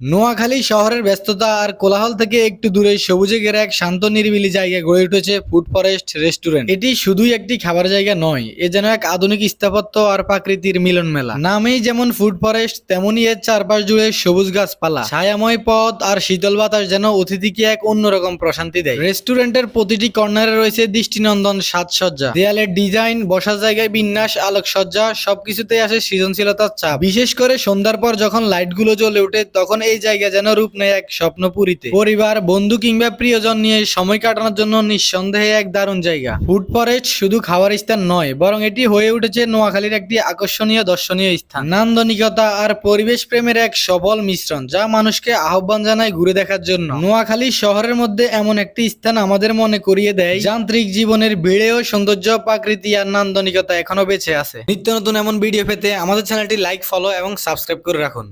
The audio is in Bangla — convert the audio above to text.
নোয়াখালী শহরের ব্যস্ততা আর কোলাহল থেকে একটু দূরে সবুজে ঘেরা এক শান্ত নিরিবিলি জায়গায় গড়ে উঠেছে ফুড ফরেস্ট রেস্টুরেন্ট। এটি শুধুই একটি খাবার জায়গা নয়, এ যেন এক আধুনিক স্থাপত্য আর প্রাকৃতির মিলন মেলা। নামেই যেমন ফুড ফরেস্ট, তেমনই এর চারপাশ জুড়ে সবুজ গাছপালা। ছায়াময় পথ আর শীতল বাতাস যেন অতিথিকে এক অন্যরকম প্রশান্তি দেয়। রেস্টুরেন্টের প্রতিটি কর্নারে রয়েছে দৃষ্টিনন্দন সাজসজ্জা। দেয়ালের ডিজাইন, বসার জায়গায় বিন্যাস, আলোকসজ্জা, সবকিছুতেই আসে সৃজনশীলতার চাপ। বিশেষ করে সন্ধ্যার পর যখন লাইটগুলো জ্বলে ওঠে, তখন এই জায়গা যেন রূপ নেয় এক স্বপ্নপুরীতে। পরিবার, বন্ধু কিংবা প্রিয়জন নিয়ে সময় কাটানোর জন্য নিঃসন্দেহে এক দারুণ জায়গা। ফুড ফরেস্ট শুধু খাওয়ার স্থান নয়, বরং এটি হয়ে উঠেছে নোয়াখালীর একটি আকর্ষণীয় দর্শনীয় স্থান। নান্দনিকতা আর পরিবেশ প্রেমের এক সফল মিশ্রণ যা মানুষকে আহ্বান জানায় ঘুরে দেখার জন্য। নোয়াখালী শহরের মধ্যে এমন একটি স্থান আমাদের মনে করিয়ে দেয়, যান্ত্রিক জীবনের ভিড়েও সৌন্দর্য, প্রাকৃতি আর নান্দনিকতা এখনও বেঁচে আছে। নিত্য নতুন এমন ভিডিও পেতে আমাদের চ্যানেলটি লাইক, ফলো এবং সাবস্ক্রাইব করে রাখুন।